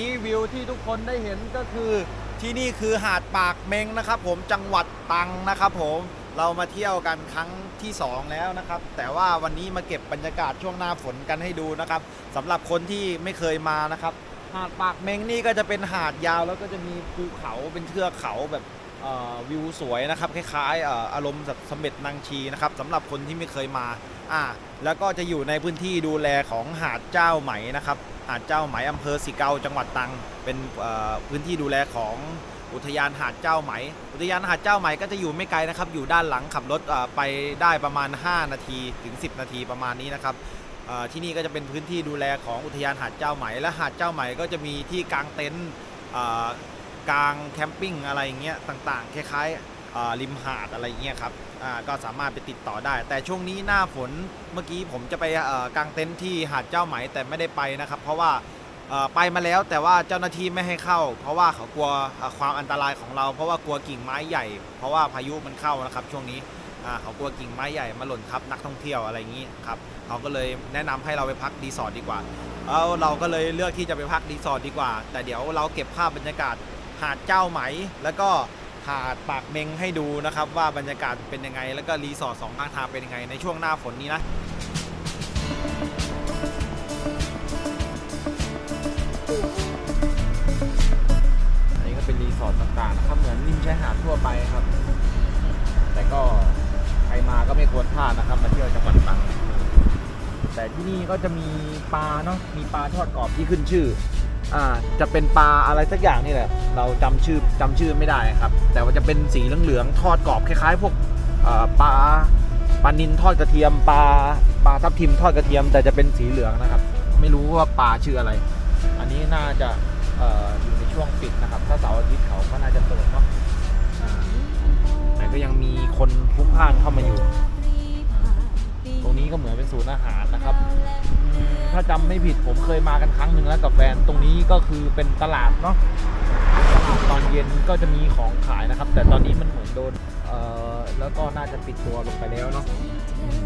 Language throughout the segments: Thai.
นี้วิวที่ทุกคนได้เห็นก็คือที่นี่คือหาดปากเมงนะครับ ผมจังหวัดตรังนะครับผมเรามาเที่ยวกันครั้งที่สองแล้วนะครับ แต่ว่าวันนี้มาเก็บบรรยากาศช่วงหน้าฝนกันให้ดูนะครับสำหรับคนที่ไม่เคยมานะครับ หาดปากเมงนี่ก็จะเป็นหาดยาวแล้วก็จะมีภูเขาเป็นเทือกเขาแบบวิวสวยนะครับคล้ายๆอารมณ์สมเด็จนางชีนะครับสำหรับคนที่ไม่เคยมาอ่าแล้วก็จะอยู่ในพื้นที่ดูแลของหาดเจ้าไหมนะครับ หาดเจ้าไหมอำเภอสิเกาจังหวัดตรัง เป็นพื้นที่ดูแลของอุทยานหาดเจ้าไหม อุทยานหาดเจ้าไหมก็จะอยู่ไม่ไกลนะครับ อยู่ด้านหลังขับรถไปได้ประมาณ 5 นาทีถึง 10 นาทีประมาณนี้นะครับที่นี่ก็จะเป็นพื้นที่ดูแลของอุทยานหาดเจ้าไหม และหาดเจ้าไหมก็จะมีที่กางเต็นท์กางแคมปิ้งอะไรอย่างเงี้ยต่างๆ คล้ายๆ ริมหาดอะไรเงี้ยครับก็สามารถไปติดต่อได้ แต่ช่วงนี้หน้าฝนเมื่อกี้ผมจะไปกางเต็นท์ที่หาดเจ้าไหมแต่ไม่ได้ไปนะครับ เพราะว่าไปมาแล้วแต่ว่าเจ้าหน้าที่ไม่ให้เข้า เพราะว่าเขากลัวความอันตรายของเรา เพราะว่ากลัวกิ่งไม้ใหญ่ เพราะว่าพายุมันเข้านะครับ ช่วงนี้เขากลัวกิ่งไม้ใหญ่มาหล่นทับนักท่องเที่ยวอะไรอย่างนี้ครับเขาก็เลยแนะนำให้เราไปพักรีสอร์ทดีกว่าเอาเราก็เลยเลือกที่จะไปพักรีสอร์ทดีกว่า แต่เดี๋ยวเราเก็บภาพบรรยากาศหาดเจ้าไหม แล้วก็ หาดปากเมงให้ดูนะครับ ว่าบรรยากาศเป็นยังไง แล้วก็รีสอร์ทสองข้างทางเป็นยังไงในช่วงหน้าฝนนี้นะอันนี้ก็เป็นรีสอร์ทต่างๆนะครับเหมือนริมชายหาดทั่วไปครับ แต่ก็ใครมาก็ไม่ควรพลาดนะครับ มาเที่ยวจังหวัดตรังแต่ที่นี่ก็จะมีปลาเนาะมีปลาทอดกรอบที่ขึ้นชื่อ อ่าจะเป็นปลาอะไรสักอย่างนี่แหละ เราจำชื่อจำชื่อไม่ได้ครับ แต่ว่าจะเป็นสีเหลืองๆทอดกรอบคล้ายๆ พวกอ่อปลาปลานินทอดกระเทียมปลาปลาทับทิมทอดกระเทียม แต่จะเป็นสีเหลืองนะครับ ไม่รู้ว่าปลาชื่ออะไร อันนี้น่าจะเอ่ออยู่ในช่วงปิดนะครับ ถ้าเสาร์อาทิตย์เขาก็น่าจะเปิดเนาะอ่าแต่ก็ยังมีคนพลุกพล่านเข้ามาอยู่ ตรงนี้ก็เหมือนเป็นศูนย์อาหารนะครับ ถ้าจำไม่ผิดผมเคยมากันครั้งหนึ่งแล้วกับแฟนตรงนี้ก็คือเป็นตลาดเนาะตลาดตอนเย็นก็จะมีของขายนะครับ แต่ตอนนี้มันเหมือนโดนเอ่อแล้วก็น่าจะปิดตัวลงไปแล้วเนาะ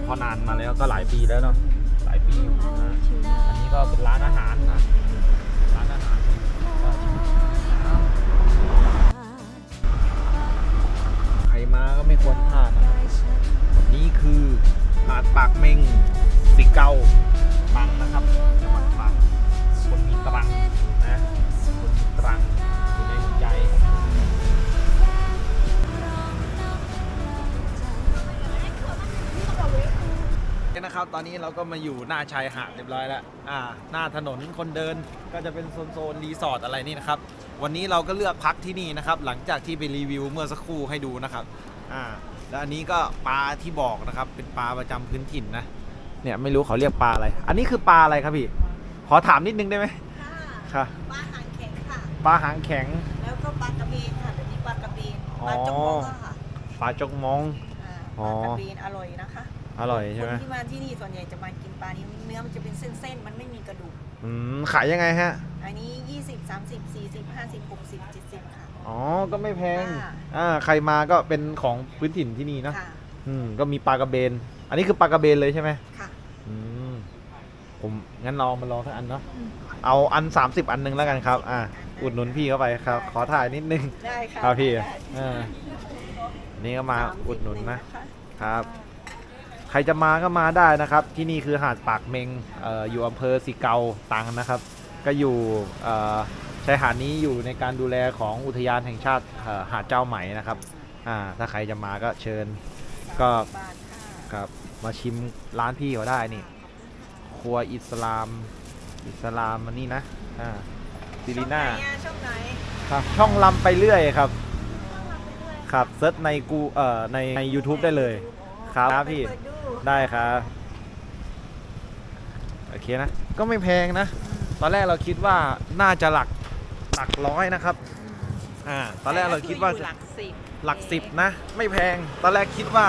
พอนานมาแล้วก็หลายปีแล้วเนาะหลายปีอยู่นะอันนี้ก็เป็นร้านอาหารนะร้านอาหารใครมาก็ไม่ควรพลาดนะนี่คือหาดปากเมงสิเกา ตอนนี้เราก็มาอยู่หน้าชายหาดเรียบร้อยแล้วอ่า หน้าถนนคนเดินก็จะเป็นโซนโซนรีสอร์ทอะไรนี่นะครับ วันนี้เราก็เลือกพักที่นี่นะครับ หลังจากที่ไปรีวิวเมื่อสักครู่ให้ดูนะครับอ่าแล้วอันนี้ก็ปลาที่บอกนะครับ เป็นปลาประจำพื้นถิ่นนะ เนี่ยไม่รู้เขาเรียกปลาอะไร อันนี้คือปลาอะไรครับพี่ ขอถามนิดนึงได้ไหมค่ะค่ะปลาหางแข็งค่ะ ปลาหางแข็ง แล้วก็ปลากระเบนค่ะเดี๋ยวนี้ปลากระเบนอ๋อปลาจงมองอะค่ะ ปลาจกมองอ่าอ๋อปลากระเบนอร่อยนะคะ อร่อยใช่คไหมนที่มาที่นี่ส่วนใหญ่จะมากินปลานี้เนื้อมันจะเป็นเส้นๆ มันไม่มีกระดูก อืมขายยังไงฮะ อันนี้ 20 30 40 50 60 70 ค่ะ อ๋อ ก็ไม่แพง ค่ะ อ่า ใครมาก็เป็นของพื้นถิ่นที่นี่เนอะค่ะ อืม ก็มีปลากระเบน อันนี้คือปลากระเบนเลยใช่ไหมค่ะ อืม ผมงั้นลองมาลองทั้งอันเนาะเอาอัน 30 อันหนึงแล้วกันครับ อ่าอุดหนุนพี่เข้าไปครับ ขอถ่ายนิดนึงได้ค่ะครับพี่ ได้อ่าอันนี่ก็มาสสิบอุดหนุนนะคครับใครจะมาก็มาได้นะครับ ที่นี่คือหาดปากเมงเอออยู่อำเภอสิเกาตังนะครับ ก็อยู่เอ่อชายหาดนี้อยู่ในการดูแลของอุทยานแห่งชาติเอ่อหาดเจ้าไหมนะครับอ่าถ้าใครจะมาก็เชิญก็บาทค่ะครับมาชิมร้านพี่เขาได้นี่ ครัวอิสลาม อิสลามมันนี่นะอ่าซิริน่าช่องไหนอะช่องไหนครับช่องลำไปเรื่อยครับช่องเราไปด้วยครับเซิร์ชในกูเอ่อในใน YouTube ได้เลย ครับไปพี่เปิดดูได้ครับ โอเคนะ ก็ไม่แพงนะ ตอนแรกเราคิดว่าน่าจะหลักหลักร้อยนะครับ อ่า ตอนแรกเราคิดว่าอยู่หลักสิบหลักสิบนะ ไม่แพง ตอนแรกคิดว่า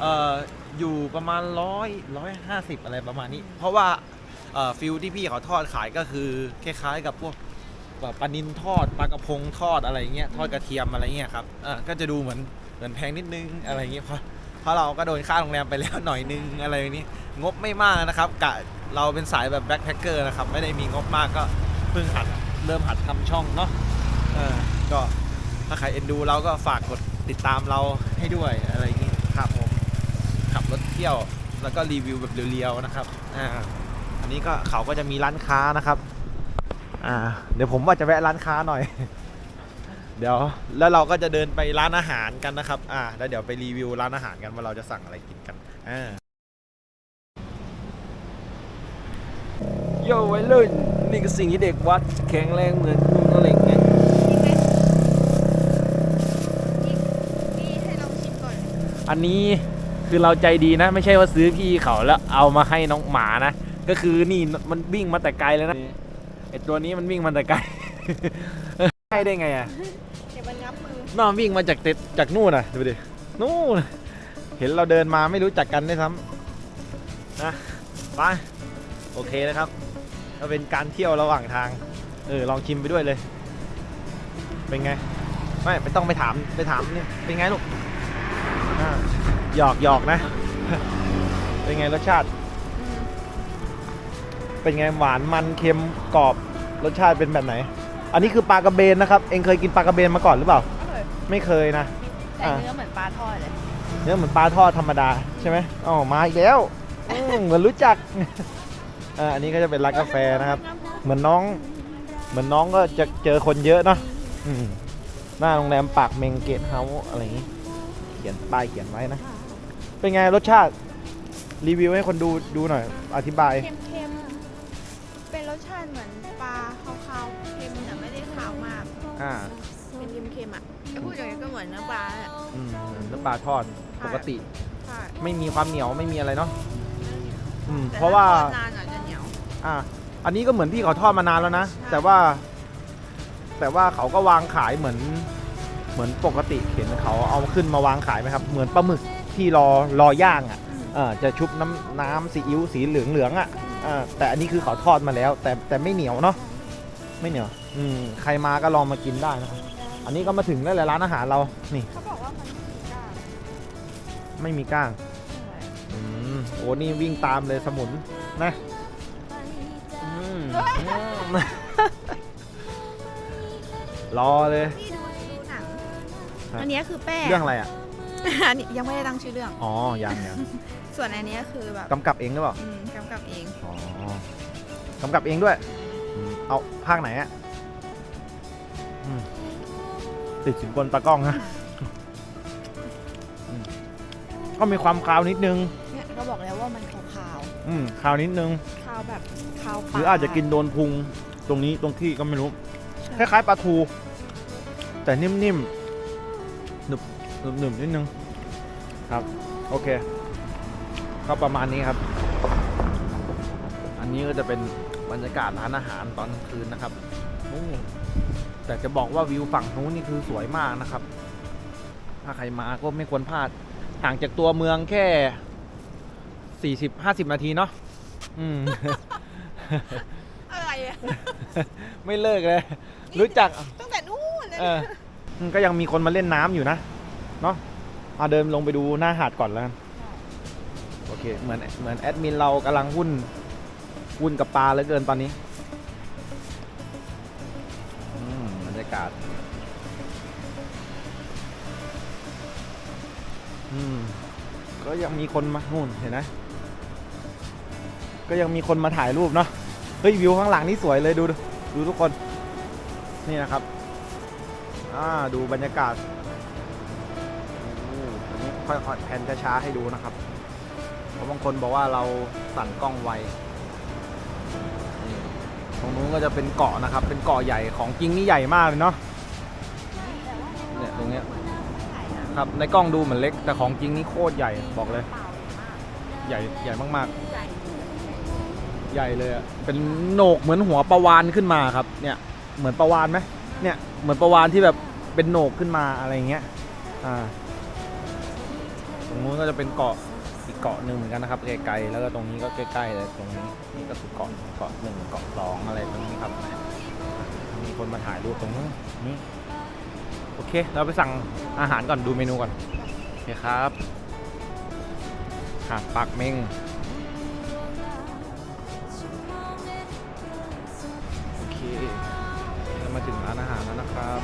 เอ่อ อยู่ประมาณร้อยร้อยห้าสิบอะไรประมาณนี้ เพราะว่า เอ่อ ฟิลที่พี่เขาทอดขายก็คือคล้ายๆกับพวกแบบปลานินทอดปลากระพงทอดอะไรเงี้ยทอดกระเทียมอะไรเงี้ยครับเออก็จะดูเหมือนเหมือนแพงนิดนึงอะไรเงี้ยเพราะ เพราะเราก็โดนค่าโรงแรมไปแล้วหน่อยนึงอะไรนี้ งบไม่มากนะครับกะเราเป็นสายแบบแบ็คแพคเกอร์นะครับ ไม่ได้มีงบมากก็เพิ่งหัดเริ่มหัดทำช่องเนาะเออก็ถ้าใครเอ็นดูเราก็ฝากกดติดตามเราให้ด้วยอะไรอย่างงี้ครับผมขับรถเที่ยวแล้วก็รีวิวแบบเรียวๆนะครับอ่าอันนี้ก็เขาก็จะมีร้านค้านะครับอ่าเดี๋ยวผมว่าจะแวะร้านค้าหน่อย เดี๋ยวแล้วเราก็จะเดินไปร้านอาหารกันนะครับ อ่า แล้วเดี๋ยวไปรีวิวร้านอาหารกันว่าเราจะสั่งอะไรกินกันอ่าโย่วัยรุ่นนี่ก็สิ่งที่เด็กวัดแข็งแรงเหมือนนุ่มอะไรอย่างเงี้ยพี่ให้ลองชิมก่อนอันนี้คือเราใจดีนะ ไม่ใช่ว่าซื้อพี่เขาแล้วเอามาให้น้องหมานะ ก็คือนี่มันวิ่งมาแต่ไกลเลยนะไอตัวนี้มันวิ่งมาแต่ไกล ให้ได้ไงอะ เดี๋ยวมันงับมือน้องวิ่งมาจากเต็ดจากนู่นน่ะดูดิ นู่นเห็นเราเดินมาไม่รู้จักกันด้วยซ้ำนะไปโอเคนะครับ ก็เป็นการเที่ยวระหว่างทาง เออ ลองชิมไปด้วยเลย เป็นไง ไม่ไม่ต้องไปถามไปถามนี่เป็นไงลูกอ่าหยอกหยอกนะ เป็นไงรสชาติ เป็นไงหวานมันเค็มกรอบรสชาติเป็นแบบไหน อันนี้คือปลากระเบนนะครับ เองเคยกินปลากระเบนมาก่อนหรือเปล่าไม่เคยนะ แต่เนื้อเหมือนปลาทอดเลยเนื้อเหมือนปลาทอดธรรมดาใช่ไหมอ๋อมาอีกแล้วอืมเหมือนรู้จักอ่าอันนี้ก็จะเป็นร้านกาแฟนะครับ เหมือนน้อง เหมือนน้องก็จะเจอคนเยอะเนาะอืมหน้าโรงแรมปากเมงเกตเฮาส์อะไรอย่างงี้ เขียนป้ายเขียนไว้นะ เป็นไงรสชาติรีวิวให้คนดูดูหน่อย อธิบาย เค็มๆ อ่าเป็นเค็มๆอะถ้าพูดอย่างนี้ก็เหมือนเนื้อปลาแหละอืมเหมือนน้ำปลาทอดปกติ ใช่ไม่มีความเหนียวไม่มีอะไรเนาะอืมแต่เพราะว่า ถ้ทอดนานอาจจะเหนียว อ่าอันนี้ก็เหมือนพี่เขาทอดมานานแล้วนะ ใช่ แต่ว่า แต่ว่าเขาก็วางขายเหมือน เหมือนปกติเห็นเขาเอาขึ้นมาวางขายไหมครับ เหมือนปลาหมึกที่รอรอย่างอะเออจะชุบน้ำน้ำซีอิ๊วสีเหลืองเหลืองๆอะเออแต่อันนี้คือเขาทอดมาแล้ว แต่แต่ไม่เหนียวเนาะ ไม่เหนียวอืมใครมาก็ลองมากินได้นะครับ อันนี้ก็มาถึงแล้วแหละร้านอาหารเรา นี่ เขาบอกว่ามันมีกล้างไม่มีก้าง อืมโอ้นี่วิ่งตามเลยสมุนนะอืมอืมรอเลย นี่ดูดูหนัง ครับ อันเนี้ยคือแป้งเรื่องอะไรอะ อันนี้ยังไม่ได้ตั้งชื่อเรื่อง อ๋อ ยังยังส่วนอันเนี้ยคือแบบกำกับเองหรือเปล่า อืมกำกับเอง อ๋อกำกับเองด้วยอืม เอาภาคไหนอะอืมติดสินบนตากล้องฮะอืมก็มีความคาวนิดนึง เนี่ยก็บอกแล้วว่ามันคาวอืมคาวนิดนึงๆคาวแบบคาวปหลารืออาจจะกินโดนพุงตรงนี้ตรงขี้ก็ไม่รู้ใช่คล้ายๆปลาทู แต่นิ่มๆหนึบหนึบหนึบนิดนึงครับ โอเค ก็ประมาณนี้ครับอั นนี้ก็จะเป็นบรรยากาศร้านอาหารตอนกลางคืนนะครับนู่นแต่จะบอกว่าวิวฝั่งนู้นนี่คือสวยมากนะครับ ถ้าใครมาก็ไม่ควรพลาด ห่างจากตัวเมืองแค่40-50นาทีเนาะอืม อะไรอะไม่เลิกเลย รู้จัก ตั้งแต่นู่นเลยเอออืมก็ยังมีคนมาเล่นน้ำอยู่นะ เนาะเอาเดินลงไปดูหน้าหาดก่อนแล้วกันโอเค เหมือนเหมือนแอดมินเรากำลังวุ่น วุ่นกับปลาเหลือเกินตอนนี้อืมบรรยากาศอืมก็ยังมีคนมานู่นเห็นไหมก็ยังมีคนมาถ่ายรูปเนาะเฮ้ยวิวข้างหลังนี่สวยเลยดูดูดูทุกคนนี่นะครับอ่าดูบรรยากาศโอ้อันนี้ค่อยๆแพนช้าๆให้ดูนะครับเพราะบางคนบอกว่าเราสั่นกล้องไวนี่ตร งนู้นก็จะเป็นเกาะนะครับ เป็นเกาะใหญ่ของจริงนี่ใหญ่มากเลยเนาะเนี่ยตรงเนี้ยครับในกล้องดูเหมือนเล็ก แต่ของจริงนี่โคตรใหญ่บอกเลย ใหญ่ใหญ่มากๆ ใหญ่เลยอะเป็นโหนกเหมือนหัวปลาวานขึ้นมาครับ เนี่ยเหมือนปลาวานไหมเนี่ยเหมือนปลาวานที่แบบเป็นโหนกขึ้นมาอะไรเงี้ยอ่าตรงนู้นก็จะเป็นเกาะ อีกเกาะหนึ่งเหมือนกันนะครับไกลๆแล้วก็ตรงนี้ก็ใกล้ๆเลยตรงนี้นี่ก็คือเกาะเกาะหนึ่งเกาะสองอะไรตรงนี้ครับมีคนมาถ่ายรูปตรงนู้นนี่โอเค เราไปสั่งอาหารก่อนดูเมนูก่อนโอเคครับหาดปากเมงโอเคมาถึงร้านอาหารแล้วนะครับ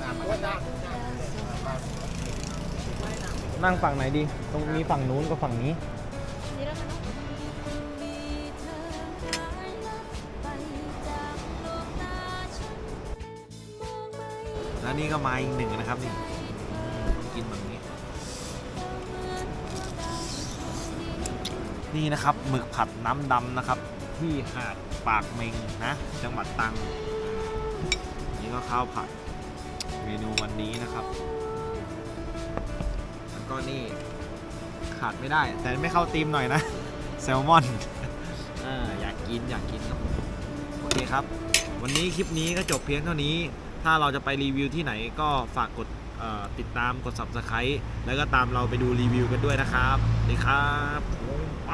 ตามมา นั่งฝั่งไหนดี ตรงนี้ฝั่งนู้นกับฝั่งนี้ นี่แล้วกันเนาะแล้วนี่ก็มาอีกหนึ่งนะครับนี่กินแบบนี้ นี่นะครับหมึกผัดน้ำดำนะครับ ที่หาดปากเมงนะ จังหวัดตรังนี่ก็ข้าวผัดเมนูวันนี้นะครับ ก็นี่ขาดไม่ได้ แต่ไม่เข้าตีมหน่อยนะ แซลมอนอ่าอยากกินอยากกินโอเคครับ วันนี้คลิปนี้ก็จบเพียงเท่านี้ ถ้าเราจะไปรีวิวที่ไหนก็ฝากกดติดตามกด subscribe แล้วก็ตามเราไปดูรีวิวกันด้วยนะครับสวัสดีครับ ไป